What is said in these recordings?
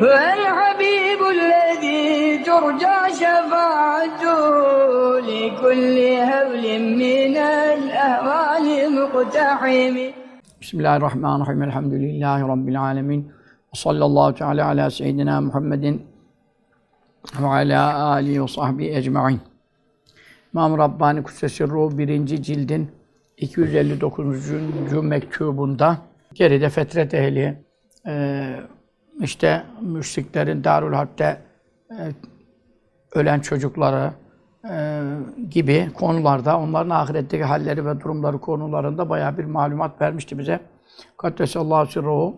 هو الحبيب الذي ترجى شفاعته لكل هول من الأهوال مقتحم Bismillahirrahmanirrahim. Elhamdülillahi Rabbil alemin. Ve sallallahu teala ala seyyidina Muhammedin ve ala alihi ve sahbihi ecma'in. İmam Rabbani Kudsesi Ruh 1. cildin 259. mektubunda geride fetret ehli, e, işte müşriklerin Darül Harp'te e, ölen çocukları e, gibi konularda, onların ahiretteki halleri ve durumları konularında bayağı bir malumat vermişti bize. Kaddesallahu sirruhu.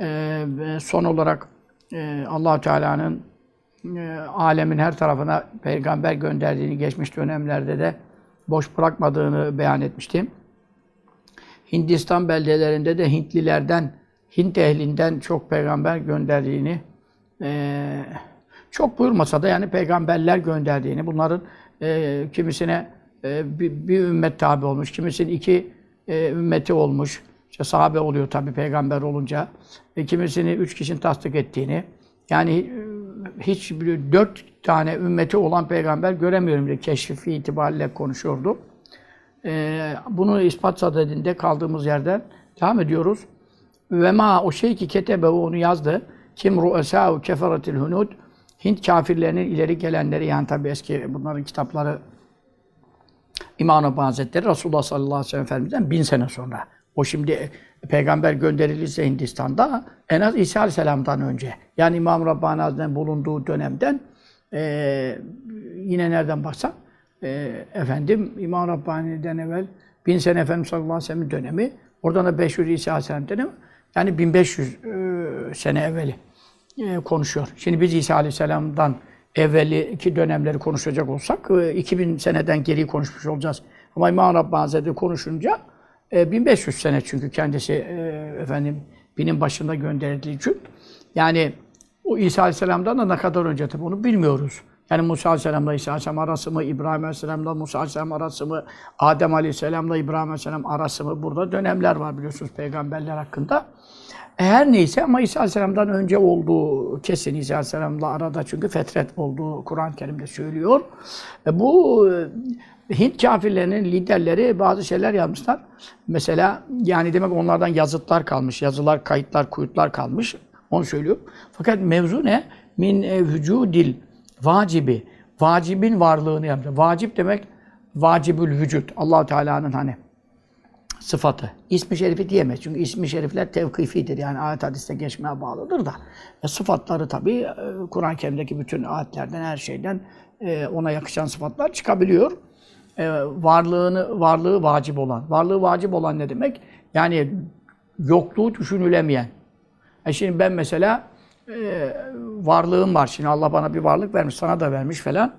E, son olarak e, allah Teala'nın e, alemin her tarafına peygamber gönderdiğini geçmiş dönemlerde de boş bırakmadığını beyan etmiştim. Hindistan beldelerinde de Hintlilerden, Hint ehlinden çok peygamber gönderdiğini e, çok buyurmasa da yani peygamberler gönderdiğini, bunların e, kimisine e, bir, bir ümmet tabi olmuş, kimisinin iki e, ümmeti olmuş. İşte sahabe oluyor tabi peygamber olunca. E, kimisini üç kişinin tasdik ettiğini. Yani e, hiç dört tane ümmeti olan peygamber göremiyorum diye keşfi itibariyle konuşuyordu. E, bunu ispat sadedinde kaldığımız yerden devam ediyoruz. Ve ma o şey ki ketebe onu yazdı. Kim ru'esâ'u keferetil hunud. Hint kafirlerinin ileri gelenleri yani tabi eski bunların kitapları İmam Rabbani Hazretleri Resulullah sallallahu aleyhi ve sellem Efendimiz'den bin sene sonra. O şimdi peygamber gönderilirse Hindistan'da en az İsa Aleyhisselam'dan önce. Yani İmam Rabbani Hazretleri'nin bulunduğu dönemden eee, yine nereden baksan eee, efendim İmam Rabbani'den evvel bin sene Efendimiz sallallahu aleyhi ve sellem dönemi. Oradan da 500 İsa Aleyhisselam dönemi. Yani 1500 eee, sene evveli e, konuşuyor. Şimdi biz İsa Aleyhisselam'dan evveli iki dönemleri konuşacak olsak e, 2000 seneden geri konuşmuş olacağız. Ama İmam Rabbani Hazretleri konuşunca e, 1500 sene çünkü kendisi e, efendim binin başında gönderildiği için. Yani o İsa Aleyhisselam'dan da ne kadar önce tabii onu bilmiyoruz. Yani Musa Aleyhisselam'la İsa Aleyhisselam arası mı, İbrahim Aleyhisselam'la Musa Aleyhisselam arası mı, Adem Aleyhisselam'la İbrahim Aleyhisselam arası mı? Burada dönemler var biliyorsunuz peygamberler hakkında. Her neyse ama İsa Aleyhisselam'dan önce olduğu kesin İsa Aleyhisselam'la arada çünkü fetret olduğu Kur'an-ı Kerim'de söylüyor. E bu e, Hint kafirlerinin liderleri bazı şeyler yazmışlar. Mesela yani demek onlardan yazıtlar kalmış, yazılar, kayıtlar, kuyutlar kalmış. Onu söylüyor. Fakat mevzu ne? Min e, vücudil vacibi. Vacibin varlığını yapıyor. Vacip demek vacibül vücut. allah Teala'nın hani sıfatı. İsmi şerifi diyemez. Çünkü ismi şerifler tevkifidir. Yani ayet hadiste geçmeye bağlıdır da. E, sıfatları tabii e, Kur'an-ı Kerim'deki bütün ayetlerden, her şeyden e, ona yakışan sıfatlar çıkabiliyor. E, varlığını, varlığı vacip olan. Varlığı vacip olan ne demek? Yani yokluğu düşünülemeyen. E şimdi ben mesela e, varlığım var. Şimdi Allah bana bir varlık vermiş, sana da vermiş falan.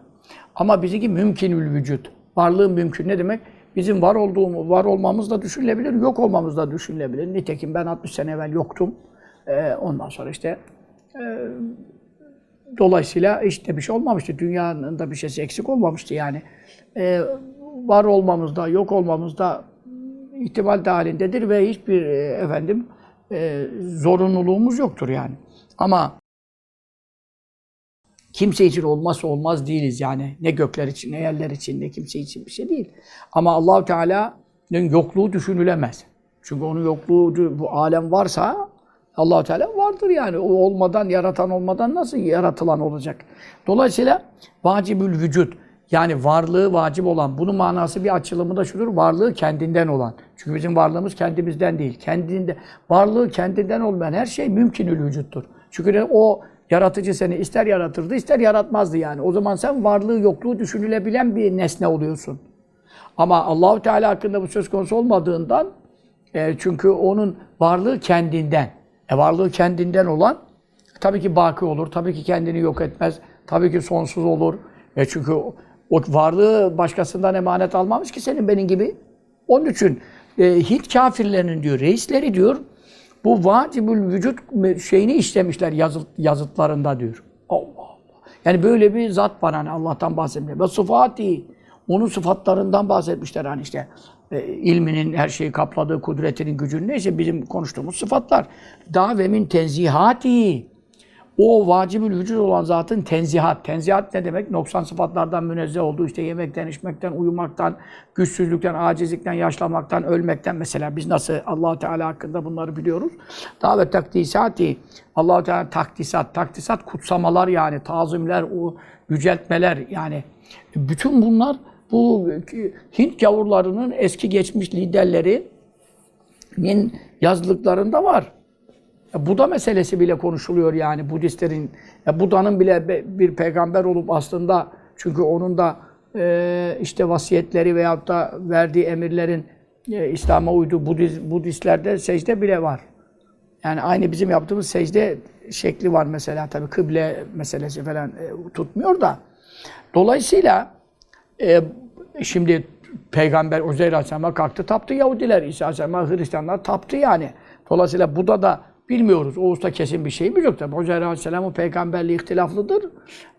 Ama bizimki mümkünül vücut. Varlığın mümkün ne demek? Bizim var olduğumuz, var olmamız da düşünülebilir, yok olmamız da düşünülebilir. Nitekim ben 60 sene evvel yoktum. E, ondan sonra işte e, dolayısıyla işte bir şey olmamıştı. Dünyanın da bir şeysi eksik olmamıştı yani. E, var olmamızda, yok olmamızda ihtimal dahilindedir ve hiçbir e, efendim e, zorunluluğumuz yoktur yani. Ama kimse için olmazsa olmaz değiliz yani. Ne gökler için, ne yerler için, ne kimse için bir şey değil. Ama Allahu Teala'nın yokluğu düşünülemez. Çünkü onun yokluğu, bu alem varsa Allahu Teala vardır yani. O olmadan, yaratan olmadan nasıl yaratılan olacak? Dolayısıyla vacibül vücut yani varlığı vacip olan, bunun manası bir açılımı da şudur, varlığı kendinden olan. Çünkü bizim varlığımız kendimizden değil. Kendinde, varlığı kendinden olmayan her şey mümkünül vücuttur. Çünkü o yaratıcı seni ister yaratırdı, ister yaratmazdı yani. O zaman sen varlığı, yokluğu düşünülebilen bir nesne oluyorsun. Ama Allahu Teala hakkında bu söz konusu olmadığından e, çünkü onun varlığı kendinden. E varlığı kendinden olan tabii ki baki olur. Tabii ki kendini yok etmez. Tabii ki sonsuz olur. E çünkü o varlığı başkasından emanet almamış ki senin benim gibi. Onun için e, Hint kafirlerinin diyor, reisleri diyor, bu vacibül vücut şeyini işlemişler yazıt, yazıtlarında diyor. Allah Allah. Yani böyle bir zat var hani Allah'tan bahsetmiyor. Ve sıfati. Onun sıfatlarından bahsetmişler hani işte e, ilminin her şeyi kapladığı, kudretinin gücünün neyse bizim konuştuğumuz sıfatlar. Daha ve min tenzihati. O vacibül vücud olan zatın tenzihat. Tenzihat ne demek? Noksan sıfatlardan münezzeh olduğu işte yemekten, içmekten, uyumaktan, güçsüzlükten, acizlikten, yaşlamaktan, ölmekten mesela biz nasıl allah Teala hakkında bunları biliyoruz. Daha ve takdisati allah Teala takdisat, takdisat kutsamalar yani tazimler, o yüceltmeler yani bütün bunlar bu Hint gavurlarının eski geçmiş liderlerinin yazdıklarında var. Ya Buda meselesi bile konuşuluyor yani Budistlerin. Ya Buda'nın bile bir peygamber olup aslında çünkü onun da e, işte vasiyetleri veyahut da verdiği emirlerin e, İslam'a uyduğu Budiz, Budistlerde secde bile var. Yani aynı bizim yaptığımız secde şekli var mesela tabii kıble meselesi falan e, tutmuyor da. Dolayısıyla e, şimdi Peygamber Uzeyr Aleyhisselam'a kalktı taptı Yahudiler, İsa Aleyhisselam'a Hristiyanlar taptı yani. Dolayısıyla Buda da bilmiyoruz. O usta kesin bir şeyimiz yok tabii. Uzeyr Aleyhisselam'ın peygamberliği ihtilaflıdır.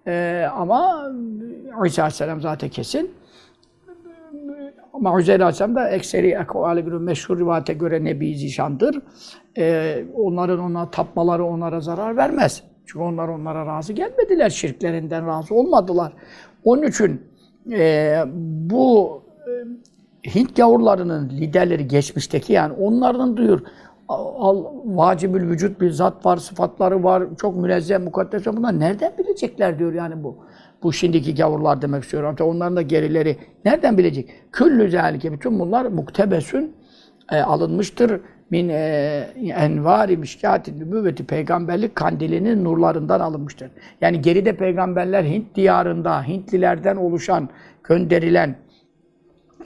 E, ama İsa Aleyhisselam zaten kesin. Ama Uzeyr Aleyhisselam da ekseri ekvali göre meşhur rivayete göre Nebi Zişan'dır. Ee, onların ona tapmaları onlara zarar vermez. Çünkü onlar onlara razı gelmediler. Şirklerinden razı olmadılar. Onun için e, bu e, Hint gavurlarının liderleri geçmişteki yani onlardan duyur. Al, vacibül vücut bir zat var, sıfatları var, çok münezzeh, mukaddes. Bunlar nereden bilecekler diyor yani bu. Bu şimdiki gavurlar demek istiyorum. Hatta onların da gerileri nereden bilecek? Küllü zâlike bütün bunlar muktebesün e, alınmıştır. Min e, envari mişkâti nübüvveti peygamberlik kandilinin nurlarından alınmıştır. Yani geride peygamberler Hint diyarında Hintlilerden oluşan, gönderilen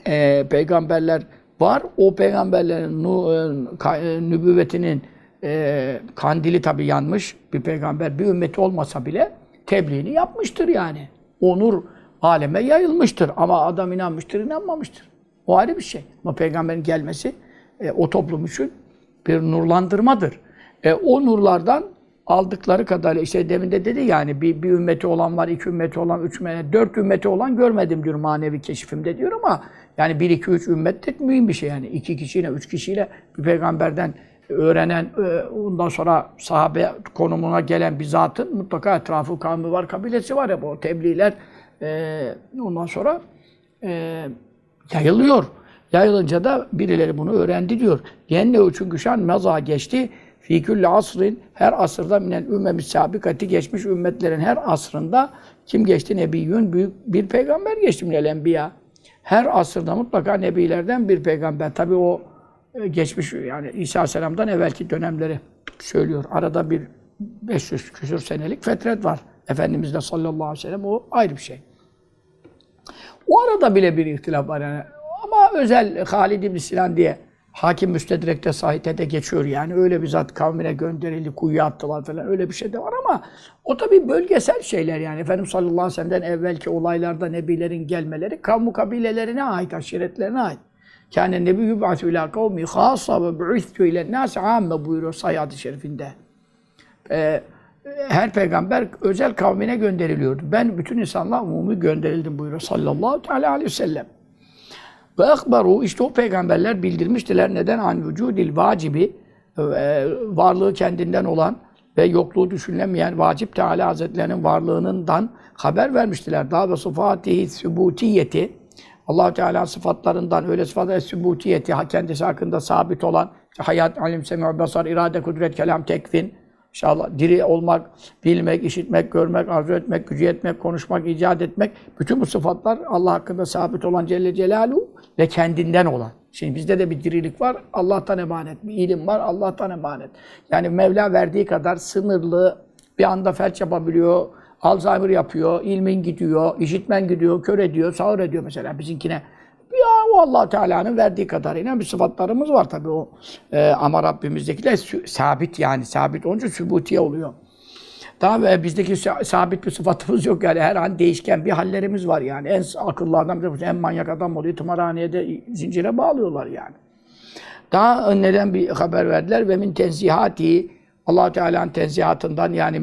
e, peygamberler var. O peygamberlerin e, e, nübüvvetinin e, kandili tabi yanmış. Bir peygamber bir ümmeti olmasa bile tebliğini yapmıştır yani. O nur aleme yayılmıştır. Ama adam inanmıştır, inanmamıştır. O ayrı bir şey. Ama peygamberin gelmesi e, o toplum için bir nurlandırmadır. E, o nurlardan aldıkları kadarıyla işte demin de dedi yani bir, bir ümmeti olan var, iki ümmeti olan, üç ümmeti, dört ümmeti olan görmedim diyor manevi keşfimde diyor ama yani bir, iki, üç ümmet de mühim bir şey yani. iki kişiyle, üç kişiyle bir peygamberden öğrenen, e, ondan sonra sahabe konumuna gelen bir zatın mutlaka etrafı, kavmi var, kabilesi var ya bu tebliğler e, ondan sonra e, yayılıyor. Yayılınca da birileri bunu öğrendi diyor. Yenne çünkü şan meza geçti. Fî külli asrin her asırda minel ümmemi sabikati geçmiş ümmetlerin her asrında kim geçti? Nebiyyün büyük bir peygamber geçti minel enbiya. Her asırda mutlaka nebilerden bir peygamber. Tabi o e, geçmiş yani İsa Aleyhisselam'dan evvelki dönemleri söylüyor. Arada bir 500 küsur senelik fetret var. Efendimiz de sallallahu aleyhi ve sellem o ayrı bir şey. O arada bile bir ihtilaf var yani. Ama özel Halid ibn Sinan diye Hakim Müstedrek'te sahite geçiyor yani. Öyle bir zat kavmine gönderildi, kuyuya attılar falan. Öyle bir şey de var ama o tabii bölgesel şeyler yani. Efendimiz sallallahu aleyhi ve sellem'den evvelki olaylarda nebilerin gelmeleri kavmu kabilelerine ait, aşiretlerine ait. Kâne nebi yub'atü ilâ kavmi khâsa ve bu'ithtu ile nâs âmme buyuruyor Sayyad-ı Şerif'inde. Ee, her peygamber özel kavmine gönderiliyordu. Ben bütün insanlığa umumi gönderildim buyuruyor sallallahu teala aleyhi ve sellem. Ve akbaru işte o peygamberler bildirmiştiler neden an vücudil vacibi e, varlığı kendinden olan ve yokluğu düşünülemeyen vacip Teala Hazretlerinin varlığından haber vermiştiler. Daha ve sıfatihi sübutiyeti allah Teala sıfatlarından öyle sıfatlar sübutiyeti kendisi hakkında sabit olan hayat, alim, semi, basar, irade, kudret, kelam, tekvin İnşallah diri olmak, bilmek, işitmek, görmek, arzu etmek, gücü etmek, konuşmak, icat etmek. Bütün bu sıfatlar Allah hakkında sabit olan Celle Celaluhu ve kendinden olan. Şimdi bizde de bir dirilik var, Allah'tan emanet. Bir ilim var, Allah'tan emanet. Yani Mevla verdiği kadar sınırlı, bir anda felç yapabiliyor, Alzheimer yapıyor, ilmin gidiyor, işitmen gidiyor, kör ediyor, sağır ediyor mesela bizimkine. Ya o allah Teala'nın verdiği kadarıyla bir sıfatlarımız var tabii o. Ee, ama Rabbimizdekiler sü- sabit yani sabit olunca sübutiye oluyor. Daha ve bizdeki sa- sabit bir sıfatımız yok yani her an değişken bir hallerimiz var yani. En akıllı adam, en manyak adam oluyor. Tımarhaneye de zincire bağlıyorlar yani. Daha neden bir haber verdiler ve min tenzihati Allah Teala'nın tenzihatından yani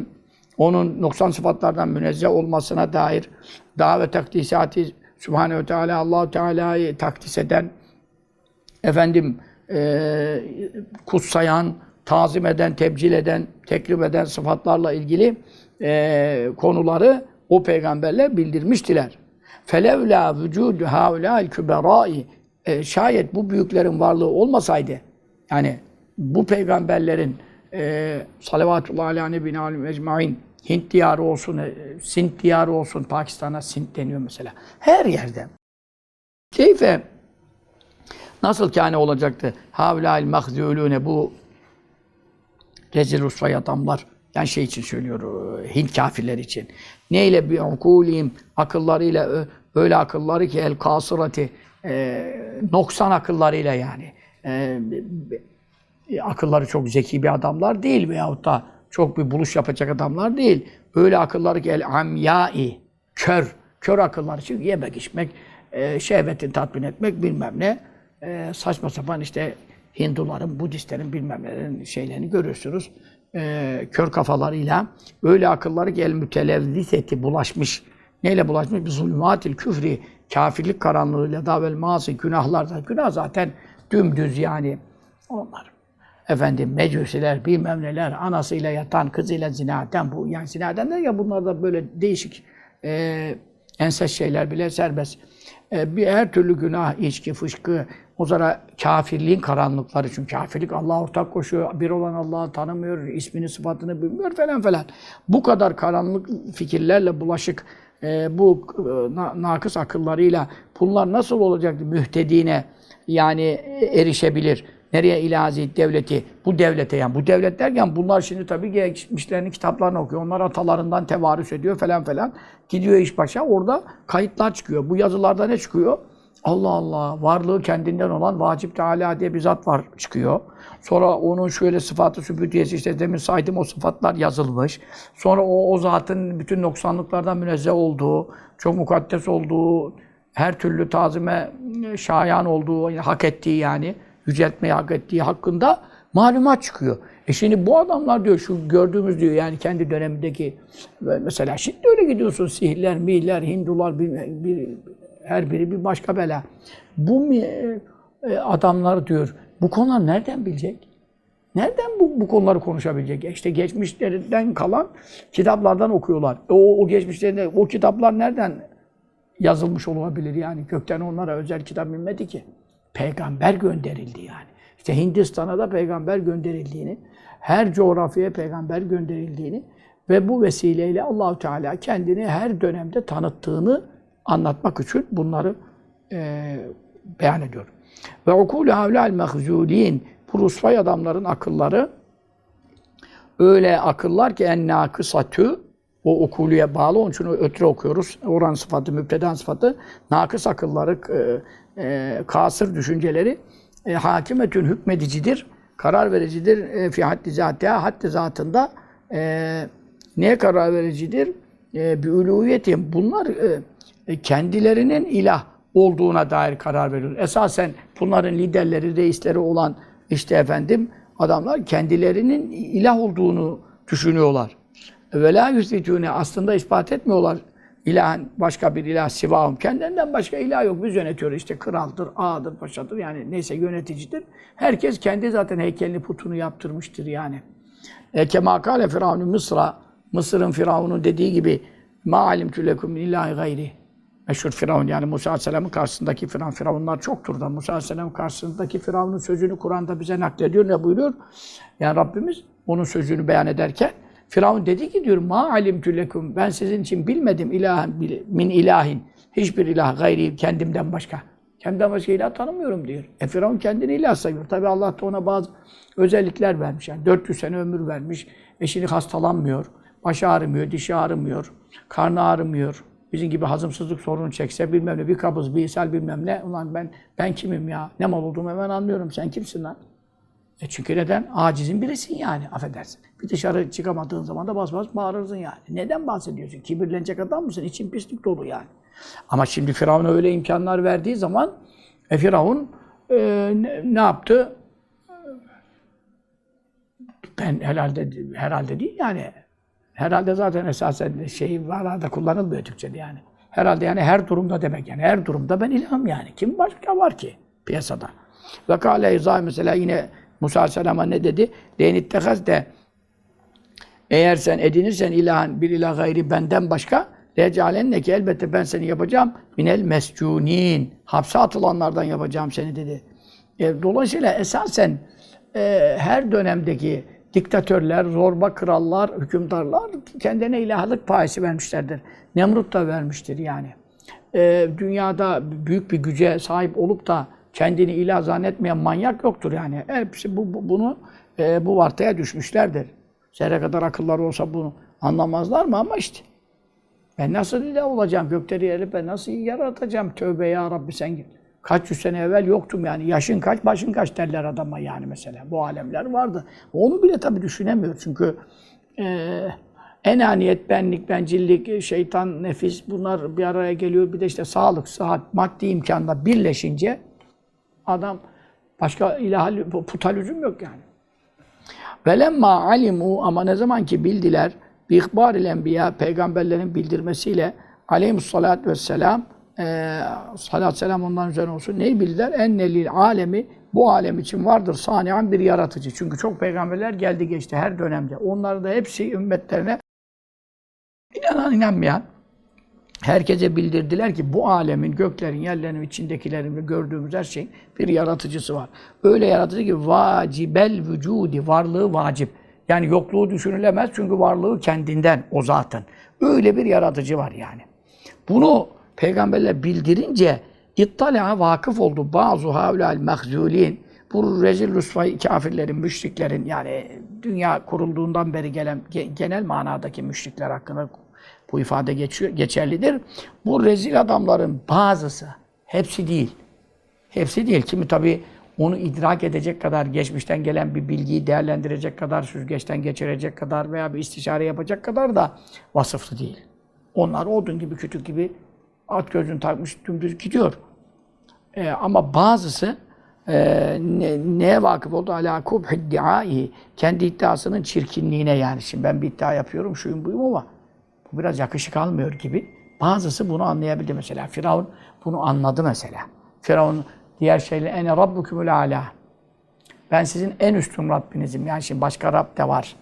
onun noksan sıfatlardan münezzeh olmasına dair daha ve takdisati Subhanehu Teala Allahu Teala'yı takdis eden efendim e, kutsayan, tazim eden, tebcil eden, tekrib eden sıfatlarla ilgili e, konuları o peygamberler bildirmiştiler. Felevla vücudu haulâil küberâi e, şayet bu büyüklerin varlığı olmasaydı yani bu peygamberlerin e, salavatullah aleyhi nebine alim ecmain Hint diyarı olsun, e, Sint diyarı olsun, Pakistan'a Sint deniyor mesela. Her yerde. Keyfe nasıl kâne olacaktı? Havlâil mahzûlûne bu rezil rusvay adamlar yani şey için söylüyor, e, Hint kafirler için. Neyle bir ukulihim, akıllarıyla, öyle akılları ki el kasırati, e, noksan akıllarıyla yani. E, e, akılları çok zeki bir adamlar değil veyahut da çok bir buluş yapacak adamlar değil. Öyle akılları ki el amyai, kör, kör akıllar için yemek, içmek, e, şehvetini tatmin etmek bilmem ne. E, saçma sapan işte Hinduların, Budistlerin bilmem nelerin şeylerini görüyorsunuz. E, kör kafalarıyla öyle akılları ki el mütelevviseti bulaşmış. Neyle bulaşmış? Bir zulmatil küfri, kafirlik karanlığıyla davel masi, günahlar. Günah zaten dümdüz yani. Onlar efendim mecusiler, bilmem neler, anasıyla yatan, kızıyla zinaden bu. Yani zinaden der ya bunlar da böyle değişik e, enses şeyler bile serbest. E, bir her türlü günah, içki, fışkı, o zaman kafirliğin karanlıkları. Çünkü kafirlik Allah'a ortak koşuyor. Bir olan Allah'ı tanımıyor, ismini, sıfatını bilmiyor falan falan. Bu kadar karanlık fikirlerle bulaşık e, bu e, na, nakıs akıllarıyla bunlar nasıl olacaktı mühtedine yani e, erişebilir? Nereye ilazi devleti? Bu devlete yani. Bu devlet derken bunlar şimdi tabii geçmişlerini kitaplarını okuyor. Onlar atalarından tevarüs ediyor falan falan. Gidiyor iş başa. Orada kayıtlar çıkıyor. Bu yazılarda ne çıkıyor? Allah Allah. Varlığı kendinden olan Vacip Teala diye bir zat var çıkıyor. Sonra onun şöyle sıfatı sübütiyesi işte demin saydım o sıfatlar yazılmış. Sonra o, o zatın bütün noksanlıklardan münezzeh olduğu, çok mukaddes olduğu, her türlü tazime şayan olduğu, hak ettiği yani yüceltmeyi hak ettiği hakkında malumat çıkıyor. E şimdi bu adamlar diyor şu gördüğümüz diyor yani kendi dönemindeki mesela şimdi öyle gidiyorsun sihirler, mihler, Hindular bir, bir, her biri bir başka bela. Bu e, adamlar diyor bu konular nereden bilecek? Nereden bu, bu konuları konuşabilecek? İşte geçmişlerinden kalan kitaplardan okuyorlar. E o, o geçmişlerinde o kitaplar nereden yazılmış olabilir yani? Gökten onlara özel kitap inmedi ki. Peygamber gönderildi yani. İşte Hindistan'a da peygamber gönderildiğini, her coğrafyaya peygamber gönderildiğini ve bu vesileyle Allahu Teala kendini her dönemde tanıttığını anlatmak için bunları e, beyan ediyor. Ve okulu havlal mehzulin bu rusvay adamların akılları öyle akıllar ki en nakısatü o okuluya bağlı onun için ötürü okuyoruz. Oran sıfatı, müptedan sıfatı nakıs akılları, e, e, kasır düşünceleri e, hakimetün hükmedicidir, karar vericidir. E, fi haddi zatiha, haddi zatında e, neye karar vericidir? E, bir uluhiyetim. Bunlar e, kendilerinin ilah olduğuna dair karar veriyor. Esasen bunların liderleri, reisleri olan işte efendim adamlar kendilerinin ilah olduğunu düşünüyorlar. Ve la yüzbitûne aslında ispat etmiyorlar ilahen başka bir ilah sivahum. Kendinden başka ilah yok. Biz yönetiyoruz. İşte kraldır, ağadır, paşadır. Yani neyse yöneticidir. Herkes kendi zaten heykelini, putunu yaptırmıştır yani. E, Kema kâle firavunu Mısır'a Mısır'ın firavunun dediği gibi ma alimtü lekum min ilahi gayri. Meşhur Firavun yani Musa Aleyhisselam'ın karşısındaki Firavun. Firavunlar çoktur da Musa Aleyhisselam'ın karşısındaki Firavun'un sözünü Kur'an'da bize naklediyor. Ne buyuruyor? Yani Rabbimiz onun sözünü beyan ederken Firavun dedi ki diyor ma alimtü lekum ben sizin için bilmedim ilahen min ilahin hiçbir ilah gayri kendimden başka. Kendimden başka ilah tanımıyorum diyor. E Firavun kendini ilah sayıyor. Tabi Allah da ona bazı özellikler vermiş. Yani 400 sene ömür vermiş. E şimdi hastalanmıyor. Başı ağrımıyor, dişi ağrımıyor, karnı ağrımıyor. Bizim gibi hazımsızlık sorunu çekse bilmem ne, bir kabız, bir ishal bilmem ne. Ulan ben ben kimim ya? Ne mal olduğumu hemen anlıyorum. Sen kimsin lan? E çünkü neden? Acizin birisin yani, affedersin. Bir dışarı çıkamadığın zaman da bas bas bağırırsın yani. Neden bahsediyorsun? Kibirlenecek adam mısın? İçin pislik dolu yani. Ama şimdi Firavun'a öyle imkanlar verdiği zaman e, Firavun e, ne, ne yaptı? Ben herhalde herhalde değil yani. Herhalde zaten esasen şey var da kullanılmıyor Türkçe'de yani. Herhalde yani her durumda demek yani. Her durumda ben ilham yani. Kim başka var ki piyasada? Ve kâle mesela yine Musa Aleyhisselam'a ne dedi? Leynittekaz de eğer sen edinirsen ilahen bir ilah gayri benden başka Lecalenne ki elbette ben seni yapacağım. Minel mescunin. Hapse atılanlardan yapacağım seni dedi. E, dolayısıyla esasen e, her dönemdeki diktatörler, zorba krallar, hükümdarlar kendine ilahlık payesi vermişlerdir. Nemrut da vermiştir yani. E, dünyada büyük bir güce sahip olup da kendini ilah zannetmeyen manyak yoktur yani. Hepsi bu, bu- bunu e, bu vartaya düşmüşlerdir. Zerre kadar akılları olsa bunu anlamazlar mı ama işte. Ben nasıl ilah olacağım? Gökleri yerip ben nasıl yaratacağım? Tövbe ya Rabbi sen git. Kaç yüz sene evvel yoktum yani. Yaşın kaç, başın kaç derler adama yani mesela. Bu alemler vardı. Onu bile tabii düşünemiyor. Çünkü eee enaniyet, benlik, bencillik, şeytan, nefis bunlar bir araya geliyor. Bir de işte sağlık, sıhhat, maddi imkanla birleşince adam başka ilah, puta lüzum yok yani. Velemma alimu ama ne zaman ki bildiler bi ihbaril enbiya peygamberlerin bildirmesiyle aleyhissalatü vesselam e, salat selam ondan üzerine olsun. Neyi bildiler? Ennelil alemi bu alem için vardır saniyen bir yaratıcı. Çünkü çok peygamberler geldi geçti her dönemde. Onlar da hepsi ümmetlerine inanan inanmayan herkese bildirdiler ki bu alemin, göklerin, yerlerin, içindekilerin ve gördüğümüz her şeyin bir yaratıcısı var. Öyle yaratıcı ki vacibel vücudi, varlığı vacip. Yani yokluğu düşünülemez çünkü varlığı kendinden, o zaten. Öyle bir yaratıcı var yani. Bunu peygamberler bildirince ittala vakıf oldu bazı havlal mehzulin. Bu rezil rüsvay kafirlerin, müşriklerin yani dünya kurulduğundan beri gelen ge- genel manadaki müşrikler hakkında bu ifade geçiyor, geçerlidir. Bu rezil adamların bazısı, hepsi değil. Hepsi değil. Kimi tabii onu idrak edecek kadar, geçmişten gelen bir bilgiyi değerlendirecek kadar, süzgeçten geçirecek kadar veya bir istişare yapacak kadar da vasıflı değil. Onlar odun gibi, kütük gibi at gözünü takmış dümdüz gidiyor. Ee, ama bazısı e, ne, neye vakıf oldu? Ala kubhiddiai. Kendi iddiasının çirkinliğine yani. Şimdi ben bir iddia yapıyorum, şuyum buyum ama bu biraz yakışık almıyor gibi. Bazısı bunu anlayabildi mesela. Firavun bunu anladı mesela. Firavun diğer şeyle ene rabbukumul ala. Ben sizin en üstün Rabbinizim. Yani şimdi başka Rab de var.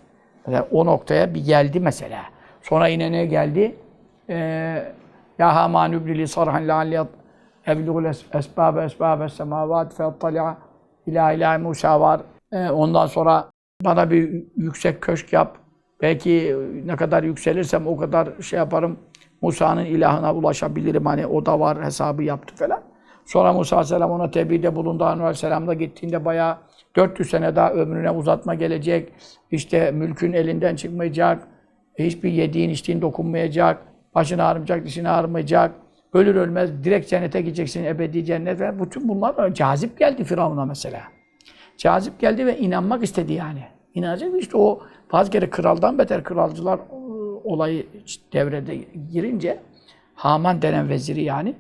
Mesela o noktaya bir geldi mesela. Sonra yine ne geldi? Ee, ya Haman üblili sarhan la'alli eblugul es- esbâbe esbâbe semâvât fe'attali'a ilâ ilâ Musa var. Ee, ondan sonra bana bir yüksek köşk yap. Belki ne kadar yükselirsem o kadar şey yaparım. Musa'nın ilahına ulaşabilirim. Hani o da var hesabı yaptı falan. Sonra Musa Aleyhisselam ona tebliğde bulundu. Hanur Aleyhisselam gittiğinde bayağı 400 sene daha ömrüne uzatma gelecek. İşte mülkün elinden çıkmayacak. Hiçbir yediğin içtiğin dokunmayacak. Başın ağrımayacak, dişin ağrımayacak. Ölür ölmez direkt cennete gideceksin, ebedi cennet. Bütün bunlar cazip geldi Firavun'a mesela. Cazip geldi ve inanmak istedi yani. İnanacak işte o bazı kere kraldan beter kralcılar e, olayı devrede girince Haman denen veziri yani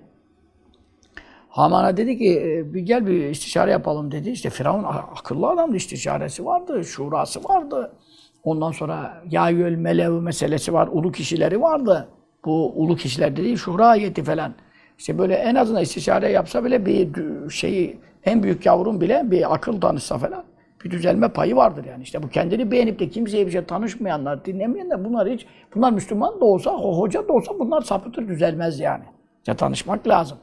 Haman'a dedi ki "E, bir gel bir istişare yapalım dedi. İşte Firavun akıllı adamdı istişaresi vardı, şurası vardı. Ondan sonra yayül melev meselesi var, ulu kişileri vardı. Bu ulu kişiler dediği şura ayeti falan. İşte böyle en azından istişare yapsa bile bir şeyi en büyük yavrum bile bir akıl danışsa falan bir düzelme payı vardır yani. İşte bu kendini beğenip de kimseye bir şey tanışmayanlar, dinlemeyenler bunlar hiç bunlar Müslüman da olsa, hoca da olsa bunlar sapıtır, düzelmez yani. İşte tanışmak lazım.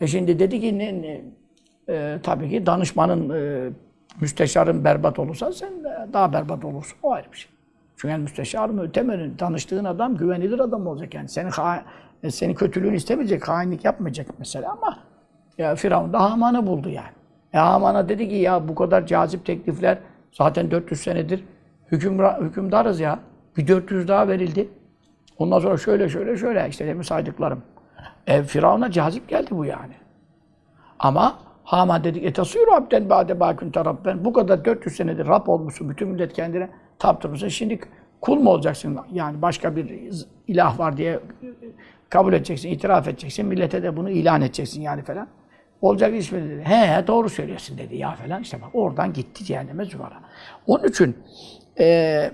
E şimdi dedi ki ne, ne, e, tabii ki danışmanın e, müsteşarın berbat olursa sen daha berbat olursun. O ayrı bir şey. Çünkü yani müsteşarın ötemenin tanıştığın adam güvenilir adam olacak yani. Senin ha, e, senin kötülüğünü istemeyecek, hainlik yapmayacak mesela ama ya Firavun da Haman'ı buldu yani. E Haman'a dedi ki ya bu kadar cazip teklifler zaten 400 senedir hüküm, hükümdarız ya. Bir 400 daha verildi. Ondan sonra şöyle şöyle şöyle işte demin saydıklarım. E, Firavun'a cazip geldi bu yani. Ama Haman dedik etasıyru abden ba'de bâkünte rabben. Bu kadar 400 senedir Rab olmuşsun. Bütün millet kendine taptırmışsın. Şimdi kul mu olacaksın? Yani başka bir ilah var diye kabul edeceksin, itiraf edeceksin. Millete de bunu ilan edeceksin yani falan. Olacak iş mi dedi. He doğru söylüyorsun dedi ya falan. İşte bak oradan gitti cehenneme züvara. Onun için eee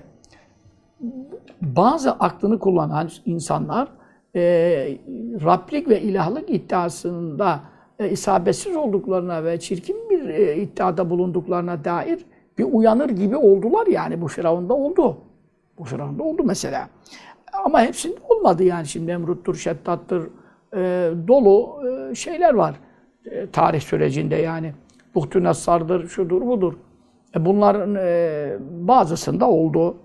bazı aklını kullanan insanlar e, Rablik ve ilahlık iddiasında e, isabetsiz olduklarına ve çirkin bir e, iddiada bulunduklarına dair bir uyanır gibi oldular yani. Bu Firavun'da oldu. Bu Firavun'da oldu mesela. Ama hepsinde olmadı yani. Şimdi Nemrut'tur, Şeddat'tır, e, dolu e, şeyler var. E, tarih sürecinde yani. Buhtü Nassar'dır, şudur budur. E, bunların e, bazısında oldu.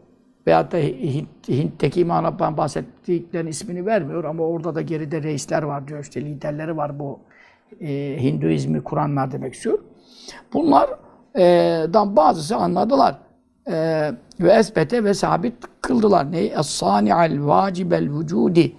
Veyahut da Hint, Hint'teki İmam Rabbani bahsettiklerinin ismini vermiyor ama orada da geride reisler var diyor. işte liderleri var bu e, Hinduizmi kuranlar demek istiyor. Bunlardan bazısı anladılar. E, ve esbete ve sabit kıldılar. Neyi? Es-sani'al vacibel vücudi.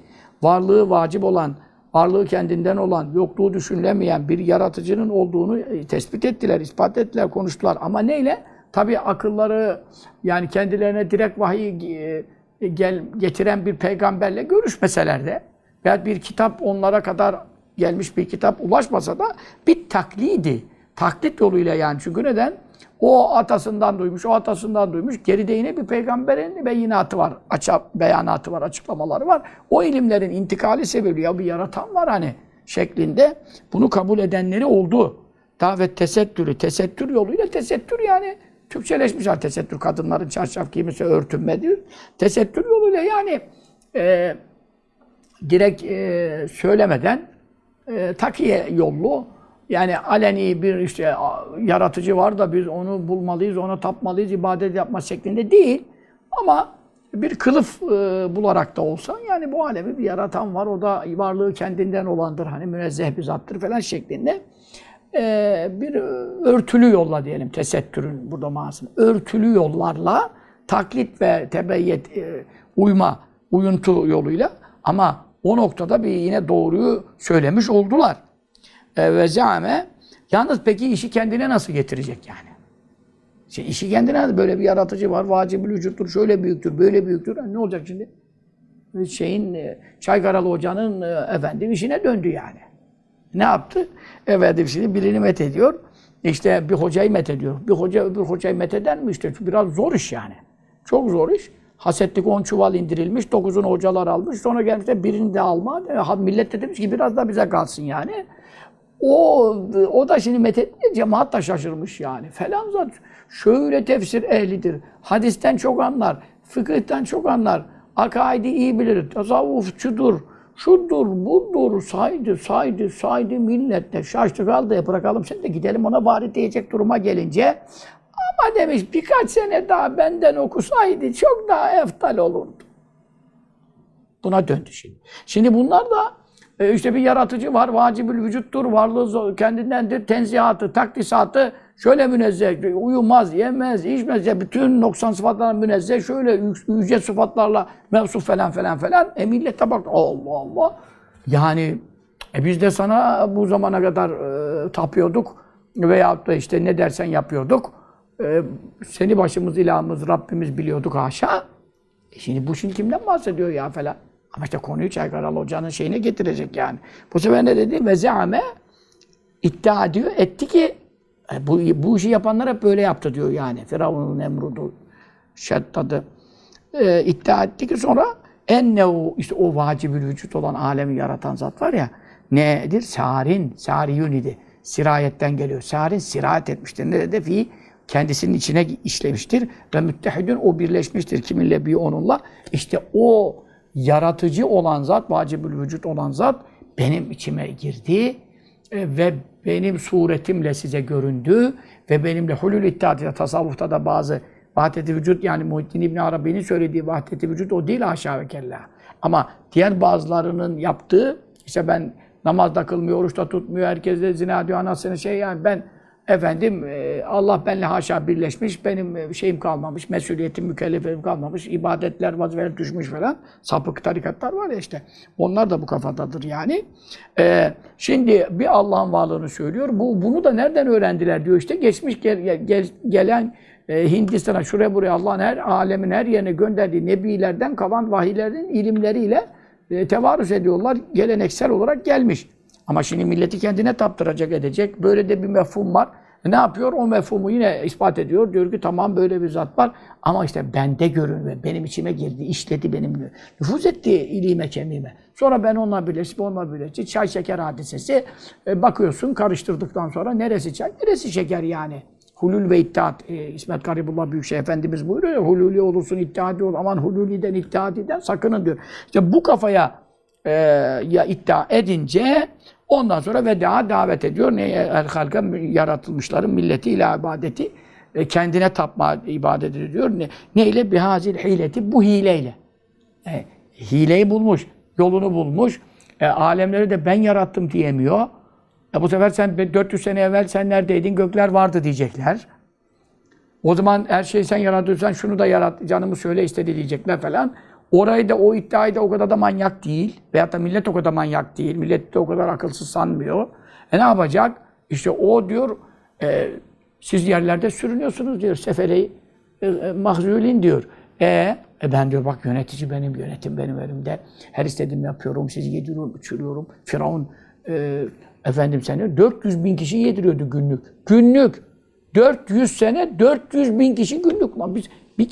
Varlığı vacip olan, varlığı kendinden olan, yokluğu düşünülemeyen bir yaratıcının olduğunu e, tespit ettiler, ispat ettiler, konuştular. Ama neyle? Tabii akılları yani kendilerine direkt vahiy e, gel, getiren bir peygamberle görüşmeseler de veya bir kitap onlara kadar gelmiş bir kitap ulaşmasa da bir taklidi, taklit yoluyla yani. Çünkü neden? O atasından duymuş, o atasından duymuş. Geride yine bir peygamberin beyinatı var, açık, beyanatı var, açıklamaları var. O ilimlerin intikali sebebi ya bir yaratan var hani şeklinde bunu kabul edenleri oldu. Davet tesettürü, tesettür yoluyla tesettür yani Türkçeleşmiş ha tesettür kadınların çarşaf giymesi örtünme diyor. Tesettür yoluyla yani e, direkt e, söylemeden e, takiye yollu yani aleni bir işte yaratıcı var da biz onu bulmalıyız, ona tapmalıyız, ibadet yapma şeklinde değil. Ama bir kılıf e, bularak da olsa yani bu alemi bir yaratan var. O da varlığı kendinden olandır. Hani münezzeh bir zattır falan şeklinde. E, bir örtülü yolla diyelim tesettürün burada manasını. Örtülü yollarla taklit ve tebeyyet e, uyma, uyuntu yoluyla ama o noktada bir yine doğruyu söylemiş oldular. E, ve zame yalnız peki işi kendine nasıl getirecek yani? Şey, işi kendine böyle bir yaratıcı var. Vacibül vücuttur, şöyle büyüktür, böyle büyüktür. Ne olacak şimdi? Şeyin, e, Çaykaralı Hoca'nın e, efendim işine döndü yani. Ne yaptı? Efendim şimdi birini met ediyor. İşte bir hocayı met ediyor. Bir hoca öbür hocayı met eder mi işte? Biraz zor iş yani. Çok zor iş. Hasetlik 10 çuval indirilmiş, 9'unu hocalar almış. Sonra gelmiş de birini de alma. Millet de demiş ki biraz da bize kalsın yani. O, o da şimdi methettiğinde cemaat da şaşırmış yani. Falan zat şöyle tefsir ehlidir. Hadisten çok anlar. Fıkıhtan çok anlar. Akaidi iyi bilir. Tasavvufçudur. Şudur, budur, saydı, saydı, saydı millet de şaştı kaldı. Bırakalım sen de gidelim ona bari diyecek duruma gelince. Ama demiş birkaç sene daha benden okusaydı çok daha eftal olurdu. Buna döndü şimdi. Şimdi bunlar da e, işte bir yaratıcı var, vacibül vücuttur, varlığı kendindendir, tenzihatı, takdisatı şöyle münezzeh, uyumaz, yemez, içmez, ya bütün noksan sıfatlarla münezzeh, şöyle yüce sıfatlarla mevsuf falan falan falan. E millete bak, Allah Allah. Yani e biz de sana bu zamana kadar e, tapıyorduk veyahut da işte ne dersen yapıyorduk. E, seni başımız, ilahımız, Rabbimiz biliyorduk haşa. E şimdi bu şimdi kimden bahsediyor ya falan. Ama işte konuyu Çaykaralı Hoca'nın şeyine getirecek yani. Bu sefer ne dedi? Ve zeame iddia ediyor, etti ki e, bu, bu işi yapanlar hep böyle yaptı diyor yani. Firavun'un emrudu, Şeddad'ı e, iddia etti ki sonra ennehu işte o vacibül vücut olan alemi yaratan zat var ya nedir? Sarin, sariyun idi. Sirayetten geliyor. Sarin sirayet etmiştir. Ne dedi? Fi kendisinin içine işlemiştir ve müttehidün o birleşmiştir kiminle bir onunla. İşte o yaratıcı olan zat, vacibül vücut olan zat benim içime girdi e, ve benim suretimle size göründü ve benimle hulul ittihadıyla tasavvufta da bazı vahdeti vücut yani Muhittin İbn Arabi'nin söylediği vahdeti vücut o değil haşa ve kella. Ama diğer bazılarının yaptığı işte ben namazda kılmıyor, oruçta tutmuyor, herkes de zina diyor, anasını şey yani ben efendim e, Allah benle haşa birleşmiş, benim e, şeyim kalmamış, mesuliyetim, mükellefim kalmamış, ibadetler, vazifeler düşmüş falan. Sapık tarikatlar var ya işte. Onlar da bu kafadadır yani. E, şimdi bir Allah'ın varlığını söylüyor. Bu Bunu da nereden öğrendiler diyor işte. Geçmiş gel, gel, gelen e, Hindistan'a, şuraya buraya Allah'ın her alemin her yerine gönderdiği nebilerden kalan vahiylerin ilimleriyle e, tevarüz ediyorlar. Geleneksel olarak gelmiş. Ama şimdi milleti kendine taptıracak edecek. Böyle de bir mefhum var. Ne yapıyor? O mefhumu yine ispat ediyor. Diyor ki tamam böyle bir zat var. Ama işte bende görünüyor. Benim içime girdi, işledi benim. Nüfuz etti iliğime, kemiğime. Sonra ben onunla birleşip onunla birleşip çay şeker hadisesi. E, bakıyorsun karıştırdıktan sonra neresi çay, neresi şeker yani. Hulul ve ittihat. E, İsmet Garibullah Büyükşehir Efendimiz buyuruyor ya, hululi olursun, ittihadi ol. Aman hululiden, ittihadiden sakının diyor. İşte bu kafaya e, ya iddia edince ondan sonra veda davet ediyor. Neye? El halka yaratılmışların milleti ila ibadeti e, kendine tapma ibadet ediyor. Ne, neyle? Bihazil hileti. Bu hileyle. E, hileyi bulmuş, yolunu bulmuş. E, alemleri de ben yarattım diyemiyor. E, bu sefer sen 400 sene evvel sen neredeydin? Gökler vardı diyecekler. O zaman her şeyi sen yaratıyorsan şunu da yarat, canımı söyle istedi diyecekler falan. Orayı da o iddiayı da o kadar da manyak değil. Veyahut da millet o kadar manyak değil. Millet de o kadar akılsız sanmıyor. E ne yapacak? İşte o diyor, e, siz yerlerde sürünüyorsunuz diyor. Sefere e, e, mahzulin diyor. E, e ben diyor bak yönetici benim, yönetim benim elimde. Her istediğimi yapıyorum, sizi yediriyorum, uçuruyorum. Firavun e, efendim seni 400 bin kişi yediriyordu günlük. Günlük. 400 sene 400 bin kişi günlük. Biz bir,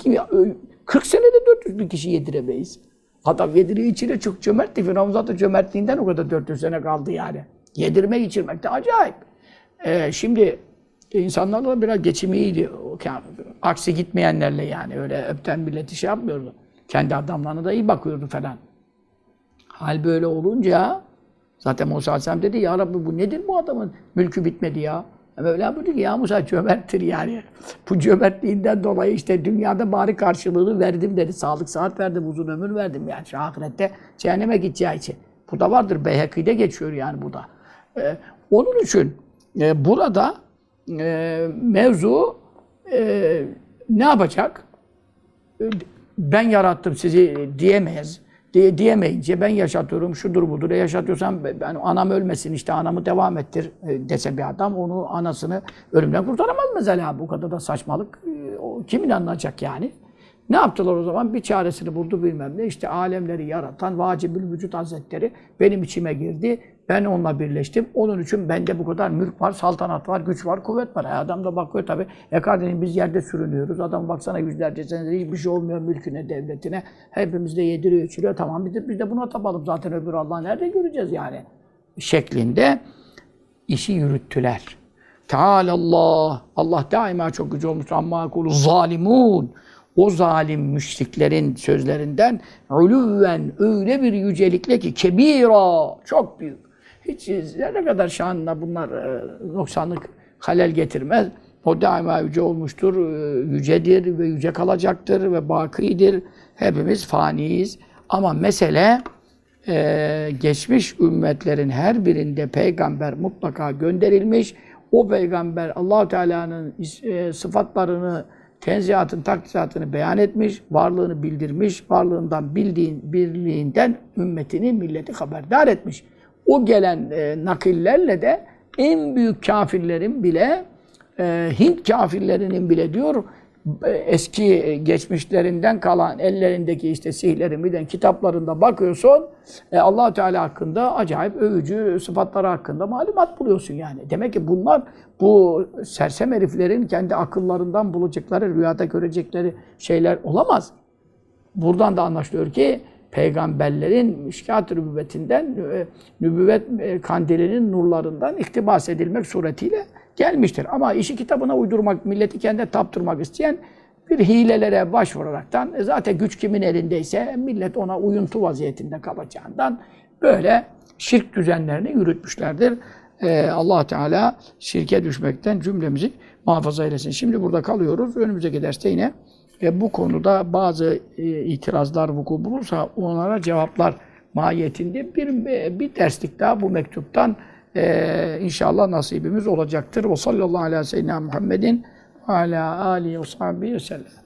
40 senede 400 bin kişi yediremeyiz. Adam yediriyor içine çok cömertti. Firavun zaten cömertliğinden o kadar 400 sene kaldı yani. Yedirmek içirmek de acayip. Ee, şimdi insanlarla da biraz geçimi iyiydi. Aksi gitmeyenlerle yani öyle öpten milleti şey yapmıyordu. Kendi adamlarına da iyi bakıyordu falan. Hal böyle olunca zaten Musa Aleyhisselam dedi ya Rabbi bu nedir bu adamın mülkü bitmedi ya. Mevla buyurdu ki ya Musa cömerttir yani. Bu cömertliğinden dolayı işte dünyada bari karşılığını verdim dedi. Sağlık saat verdim, uzun ömür verdim yani. Şu ahirette cehenneme gideceği için. Bu da vardır. Beyheki'de geçiyor yani bu da. Ee, onun için e, burada e, mevzu e, ne yapacak? Ben yarattım sizi diyemeyiz. Diye, diyemeyince ben yaşatıyorum, şudur budur. E yaşatıyorsam ben anam ölmesin işte anamı devam ettir e, dese bir adam onu anasını ölümden kurtaramaz mesela. Bu kadar da saçmalık. E, kim inanacak yani? Ne yaptılar o zaman? Bir çaresini buldu bilmem ne. İşte alemleri yaratan Vacibül Vücut Hazretleri benim içime girdi. Ben onunla birleştim. Onun için bende bu kadar mülk var, saltanat var, güç var, kuvvet var. E adam da bakıyor tabii. E kardeşim biz yerde sürünüyoruz. Adam baksana yüzlerce senedir hiçbir şey olmuyor mülküne, devletine. Hepimiz de yediriyor, içiriyor. Tamam biz de, biz de buna tapalım. Zaten öbür Allah'ı nerede göreceğiz yani? Şeklinde işi yürüttüler. Teala Allah daima çok gücü olmuş. Amma kulu zalimun. O zalim müşriklerin sözlerinden ulüven öyle bir yücelikle ki kebira çok büyük. Hiç ne kadar şanına bunlar e, noksanlık halel getirmez. O daima yüce olmuştur, e, yücedir ve yüce kalacaktır ve bakidir. Hepimiz faniyiz. Ama mesele e, geçmiş ümmetlerin her birinde peygamber mutlaka gönderilmiş. O peygamber Allahu Teala'nın e, sıfatlarını, tenzihatın, takdisatını beyan etmiş, varlığını bildirmiş, varlığından bildiğin, birliğinden ümmetini, milleti haberdar etmiş. O gelen e, nakillerle de en büyük kafirlerin bile, e, Hint kafirlerinin bile diyor, e, eski geçmişlerinden kalan ellerindeki işte sihlerin birden kitaplarında bakıyorsun e, allah Teala hakkında acayip övücü sıfatları hakkında malumat buluyorsun yani. Demek ki bunlar bu sersem heriflerin kendi akıllarından bulacakları, rüyada görecekleri şeyler olamaz. Buradan da anlaşılıyor ki peygamberlerin müşkat nübüvvetinden, e, nübüvvet e, kandilinin nurlarından iktibas edilmek suretiyle gelmiştir. Ama işi kitabına uydurmak, milleti kendine taptırmak isteyen bir hilelere başvuraraktan e, zaten güç kimin elindeyse millet ona uyuntu vaziyetinde kalacağından böyle şirk düzenlerini yürütmüşlerdir. Allah Teala şirke düşmekten cümlemizi muhafaza eylesin. Şimdi burada kalıyoruz. Önümüzdeki derste yine e, bu konuda bazı e, itirazlar vuku bulursa onlara cevaplar mahiyetinde bir, bir derslik daha bu mektuptan e, inşallah nasibimiz olacaktır. Ve sallallahu aleyhi ve sellem Muhammedin ve ala alihi ve sahbihi ve sellem.